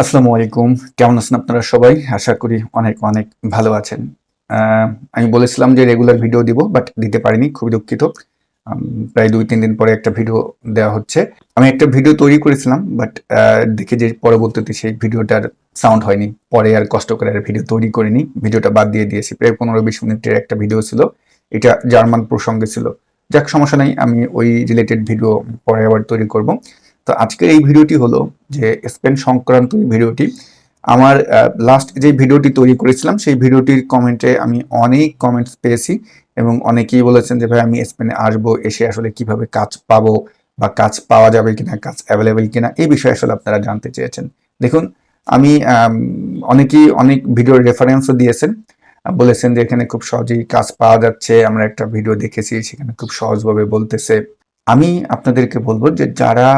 আসসালামু আলাইকুম। কেমন আছেন আপনারা সবাই? আশা করি অনেক অনেক ভালো আছেন। আমি বলেছিলাম যে রেগুলার ভিডিও দিব বাট দিতে পারিনি খুবই দুঃখিত। প্রায় দুই, তিন দিন পরে একটা ভিডিও দেওয়া হচ্ছে। আমি একটা ভিডিও তৈরি করেছিলাম বাট দেখি যে পরবর্তীতে সেই ভিডিওটার সাউন্ড হয়নি। পরে আর কষ্ট করে আর ভিডিও তৈরি করিনি। ভিডিওটা বাদ দিয়ে দিয়েছি। প্রায় পনেরো, বিশ মিনিটের একটা ভিডিও ছিল। এটা জার্মান প্রসঙ্গে ছিল। যাক, সমস্যা নাই, আমি ওই রিলেটেড ভিডিও পরে আবার তৈরি করব। তো আজকের এই ভিডিওটি হলো যে স্পেন সংক্রান্ত ভিডিওটি। আমার লাস্ট যে ভিডিওটি তৈরি করেছিলাম সেই ভিডিওটির কমেন্টে আমি অনেক কমেন্টস পেয়েছি এবং অনেকেই বলেছেন যে ভাই আমি স্পেনে আসব এসে আসলে কীভাবে কাজ পাবো বা কাজ পাওয়া যাবে কিনা কাজ অ্যাভেলেবেল কিনা এই বিষয়ে আসলে আপনারা জানতে চেয়েছেন। দেখুন আমি আম, অনেকেই অনেক ভিডিওর রেফারেন্সও দিয়েছেন বলেছেন যে এখানে খুব সহজেই কাজ পাওয়া যাচ্ছে আমরা একটা ভিডিও দেখেছি সেখানে খুব সহজভাবে বলতেছে। আমি আপনাদেরকে বলব যে যারা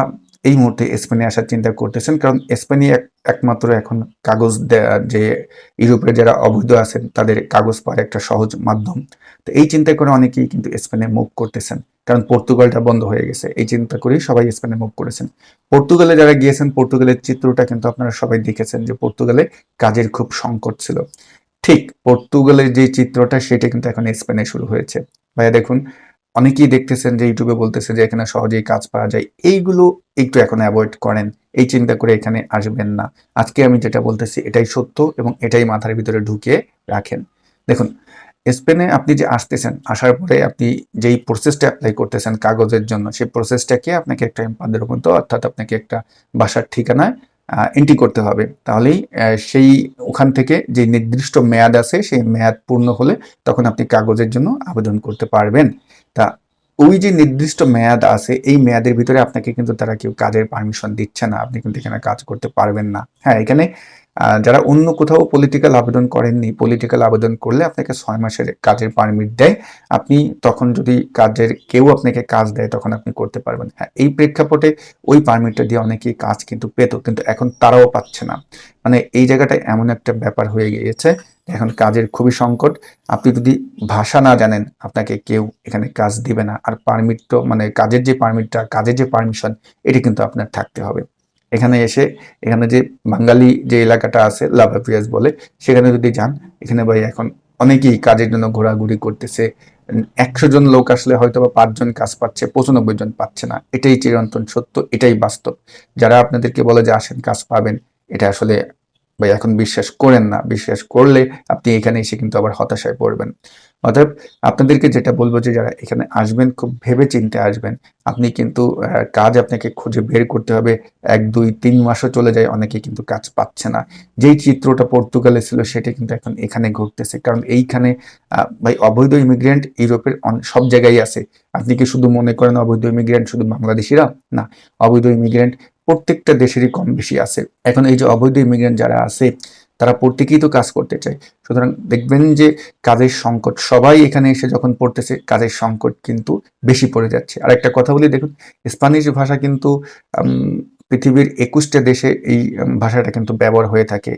এই মুহূর্তে স্পেনে আসার চিন্তা করতেছেন, কারণ স্পেনে এক- একমাত্র এখন কাগজ যে ইউরোপের যারা অবৈধ আছেন, তাদের কাগজ পাওয়ার একটা সহজ মাধ্যম। তো এই চিন্তা করে অনেকেই কিন্তু স্পেনে মুভ করতেছেন, কারণ পর্তুগালটা বন্ধ হয়ে গেছে। এই চিন্তা করেই সবাই স্পেনে মুভ করেছেন। পর্তুগালে যারা গিয়েছেন, পর্তুগালের চিত্রটা কিন্তু আপনারা সবাই দেখেছেন যে পর্তুগালে কাজের খুব সংকট ছিল। ঠিক, পর্তুগালের যে চিত্রটা, সেটা কিন্তু এখন স্পেনে শুরু হয়েছে। ভাইয়া, দেখুন অনেকেই দেখতেছেন যে ইউটিউবে বলতেছে যে এখানে সহজেই কাজ পাওয়া যায়। এইগুলো একটু এখন অ্যাভয়েড করেন। এই চিন্তা করে এখানে আসবেন না। আজকে আমি যেটা বলতেছি, এটাই সত্য এবং এটাই মাথার ভিতরে ঢুকিয়ে রাখেন। দেখুন, স্পেনে আপনি যে আসতেছেন, আসার পরে আপনি যেই প্রসেসটা অ্যাপ্লাই করতেছেন কাগজের জন্য, সেই প্রসেসটাকে আপনাকে একটা এম্পাদের মতো, অর্থাৎ আপনাকে একটা বাসার ঠিকানায় এন্ট্রি করতে হবে। তাহলেই সেই ওখান থেকে যে নির্দিষ্ট মেয়াদ আছে, সেই মেয়াদ পূর্ণ হলে তখন আপনি কাগজের জন্য আবেদন করতে পারবেন। তা ওই যে নির্দিষ্ট মেয়াদ আছে, এই মেয়াদের ভিতরে আপনাকে কিন্তু তারা কেউ কাজের পারমিশন দিচ্ছে না। আপনি কিন্তু এখানে কাজ করতে পারবেন না। হ্যাঁ এখানে যারা অন্য কোথাও পলিটিক্যাল আবেদন করেননি পলিটিক্যাল আবেদন করলে আপনাকে ছয় মাসের কাজের পারমিট দেয়। আপনি তখন যদি কাজের কেউ আপনাকে কাজ দেয়, তখন আপনি করতে পারবেন। হ্যাঁ এই প্রেক্ষাপটে ওই পারমিটটা দিয়ে অনেকেই কাজ কিন্তু পেত, কিন্তু এখন তারাও পাচ্ছে না। মানে এই জায়গাটা এমন একটা ব্যাপার হয়ে গিয়েছে, এখন কাজের খুবই সংকট। আপনি যদি ভাষা না জানেন, আপনাকে কেউ এখানে কাজ দিবে না। আর পারমিট তো মানে কাজের যে পারমিটটা কাজের যে পারমিশন এটি কিন্তু আপনার থাকতে হবে। এখানে এসে, এখানে যে বাঙালি যে এলাকাটা আছে লাভাপিয়াস বলে, সেখানে যদি যান, এখানে ভাই এখন অনেকেই কাজের জন্য ঘোরাঘুরি করতেছে। একশো জন লোক আসলে হয়তো বা পাঁচজন কাজ পাচ্ছে, পঁচানব্বই জন পাচ্ছে না। এটাই চিরন্তন সত্য, এটাই বাস্তব। যারা আপনাদেরকে বলে যে আসেন, কাজ পাবেন, এটা আসলে ভাই এখন বিশ্বাস করেন না। বিশ্বাস করলে আপনি এখানে এসে কিন্তু আবার হতাশায় পড়বেন। অতএব আপনাদেরকে যেটা বলব যে যারা এখানে আসবেন, খুব ভেবে চিন্তে আসবেন। আপনি কিন্তু কাজ আপনাকে খুঁজে বের করতে হবে। এক, দুই, তিন মাসও চলে যায়, অনেকে কিন্তু কাজ পাচ্ছে না। যেই চিত্রটা পর্তুগালে ছিল, সেটা কিন্তু এখন এখানে ঘটতেছে। কারণ এইখানে ভাই, অবৈধ ইমিগ্রেন্ট ইউরোপের সব জায়গায় আছে। আপনি কি শুধু মনে করেন অবৈধ ইমিগ্রেন্ট শুধু বাংলাদেশিরা? না, অবৈধ ইমিগ্রেন্ট প্রত্যেকটা দেশেরই কম বেশি আছে। এখন এই যে অবৈধ ইমিগ্রেন্ট যারা আছে তারা প্রত্যেকেই তো কাজ করতে চায়। সুতরাং দেখবেন যে কাজের সংকট, সবাই এখানে এসে যখন পড়তেছে, কাজের সংকট কিন্তু বেশি পড়ে যাচ্ছে। আর একটা কথা বলি, দেখুন, স্প্যানিশ ভাষা কিন্তু পৃথিবীর একুশটা দেশে এই ভাষাটা কিন্তু ব্যবহার হয়ে থাকে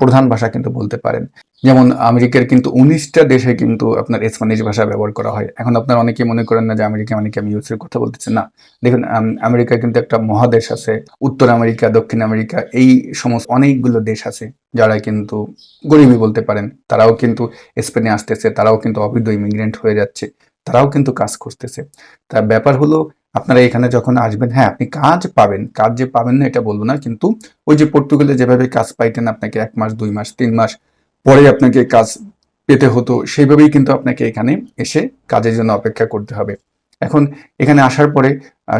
প্রধান ভাষা কিন্তু বলতে পারেন। যেমন আমেরিকার কিন্তু উনিশটা দেশে কিন্তু আপনার স্প্যানিশ ভাষা ব্যবহার করা হয়। এখন আপনার অনেকে মনে করেন না যে আমেরিকা অনেকে আমি ইউএসের কথা বলতেছি। না দেখুন আম, আমেরিকা কিন্তু একটা মহাদেশ আছে। উত্তর আমেরিকা দক্ষিণ আমেরিকা এই সমস্ত অনেকগুলো দেশ আছে যারা কিন্তু গরিবই বলতে পারেন। তারাও কিন্তু স্পেনে আসতেছে তারাও কিন্তু অবৈধ ইমিগ্রেন্ট হয়ে যাচ্ছে তারাও কিন্তু কাজ করতেছে। তার ব্যাপার হলো আপনারা এখানে যখন আসবেন হ্যাঁ আপনি কাজ পাবেন। কাজ যে পাবেন না, এটা বলব না। কিন্তু ওই যে পর্তুগালে যেভাবে কাজ পাইতেন আপনাকে এক মাস, দুই মাস, তিন মাস পরে আপনাকে কাজ পেতে হতো, সেইভাবেই কিন্তু আপনাকে এখানে এসে কাজের জন্য অপেক্ষা করতে হবে। এখন এখানে আসার পরে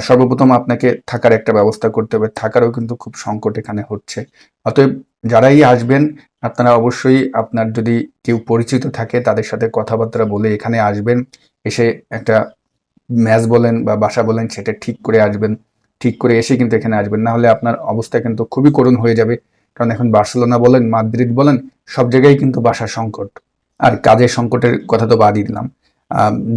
সর্বপ্রথম আপনাকে থাকার একটা ব্যবস্থা করতে হবে। থাকারও কিন্তু খুব সংকট এখানে হচ্ছে। অতএব যারাই আসবেন, আপনারা অবশ্যই আপনার যদি কেউ পরিচিত থাকে, তাদের সাথে কথাবার্তা বলে এখানে আসবেন। এসে একটা ম্যাচ বলেন বা বাসা বলেন, সেটা ঠিক করে আসবেন, ঠিক করে এসে কিন্তু এখানে আসবেন। না হলে আপনার অবস্থা কিন্তু খুবই করুণ হয়ে যাবে। কারণ এখন বার্সেলোনা বলেন, মাদ্রিদ বলেন, সব জায়গায় কিন্তু বাসার সংকট। আর কাজের সংকটের কথা তো বাদই দিলাম।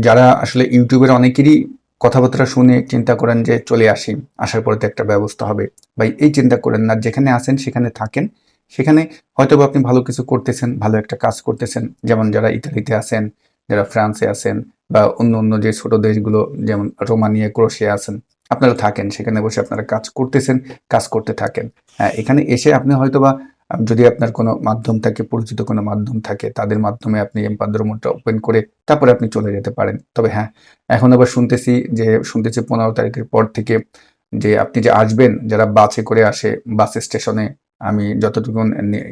যারা আসলে ইউটিউবের অনেকেরই কথাবার্তা শুনে চিন্তা করেন যে চলে আসি, আসার পরে তো একটা ব্যবস্থা হবে। ভাই এই চিন্তা করেন না, যেখানে আসেন সেখানে থাকেন। সেখানে হয়তো আপনি ভালো কিছু করতেছেন, ভালো একটা কাজ করতেছেন। যেমন যারা ইতালিতে আছেন যারা ফ্রান্সে আছেন বা অন্য অন্য যে ছোট দেশগুলো যেমন রোমানিয়া ক্রোশিয়া আছেন আপনারা থাকেন সেখানে বসে আপনারা কাজ করতেছেন কাজ করতে থাকেন। হ্যাঁ এখানে এসে আপনি হয়তোবা আহ, যদি আপনার কোনো মাধ্যম থাকে পরিচিত কোনো মাধ্যম থাকে তাদের মাধ্যমে আপনি এম্পাদ্রমোডটা ওপেন করে তারপরে আপনি চলে যেতে পারেন। তবে হ্যাঁ এখন আবার শুনতেছি যে শুনতেছি পনেরো তারিখের পর থেকে যে আপনি যে আসবেন যারা বাসে করে আসে বাস স্টেশনে আমি যতটুকু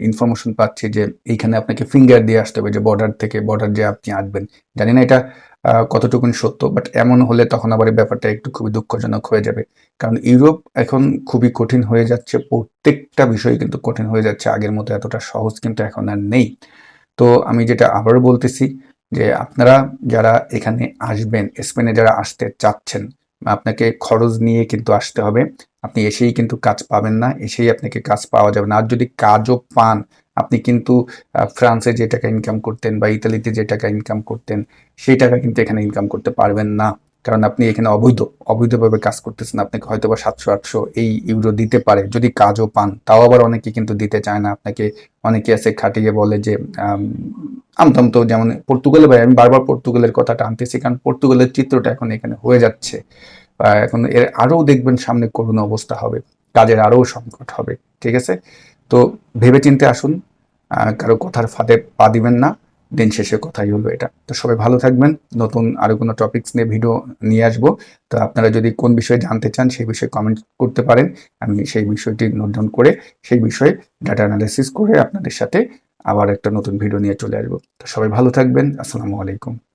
ইনফরমেশন পাচ্ছি যে এইখানে আপনাকে ফিঙ্গার দিয়ে আসতে হবে যে বর্ডার থেকে বর্ডার যে আপনি আসবেন। জানি না এটা কতটুকুন সত্য বাট এমন হলে তখন আবার ব্যাপারটা একটু খুবই দুঃখজনক হয়ে যাবে। কারণ ইউরোপ এখন খুবই কঠিন হয়ে যাচ্ছে, প্রত্যেকটা বিষয় কিন্তু কঠিন হয়ে যাচ্ছে, আগের মতো এতটা সহজ কিন্তু এখন আর নেই। তো আমি যেটা আবারও বলতেছি যে আপনারা যারা এখানে আসবেন, স্পেনে যারা আসতে চাচ্ছেন, আপনাকে খরচ নিয়ে কিন্তু আসতে হবে। আপনি এসেই কিন্তু কাজ পাবেন না এসেই আপনাকে কাজ পাওয়া যাবে না। আর যদি কাজও পান আপনি কিন্তু ফ্রান্সে যে টাকা ইনকাম করতেন বা ইতালিতে যে টাকা ইনকাম করতেন সেই টাকা কিন্তু এখানে ইনকাম করতে পারবেন না। কারণ আপনি এখানে অবৈধ অবৈধভাবে কাজ করতেছেন আপনাকে হয়তো বা সাতশো আটশো এই ইউরো দিতে পারে। যদি কাজও পান তাও আবার অনেকে কিন্তু দিতে চায় না। আপনাকে অনেকে আছে খাটিয়ে বলে যে আম, আমতাম তো যেমন পর্তুগালে ভাই আমি বারবার পর্তুগালের কথাটা আনতেছি কারণ পর্তুগালের চিত্রটা এখন এখানে হয়ে যাচ্ছে। এখন এর আরও দেখবেন সামনে করুণ অবস্থা হবে কাজের আরও সংকট হবে ঠিক আছে? তো ভেবেচিন্তে আসুন আহ, কারও কথার ফাঁদে পা দিবেন না দিন শেষে কথাই হলো এটা। তো সবাই ভালো থাকবেন নতুন আরও কোনো টপিকস নিয়ে ভিডিও নিয়ে আসব। তো আপনারা যদি কোন বিষয়ে জানতে চান সেই বিষয়ে কমেন্ট করতে পারেন আমি সেই বিষয়টি নোট ডাউন করে সেই বিষয়ে ডাটা অ্যানালাইসিস করে আপনাদের সাথে আবার একটা নতুন ভিডিও নিয়ে চলে আসব। তো সবাই ভালো থাকবেন আসসালামু আলাইকুম।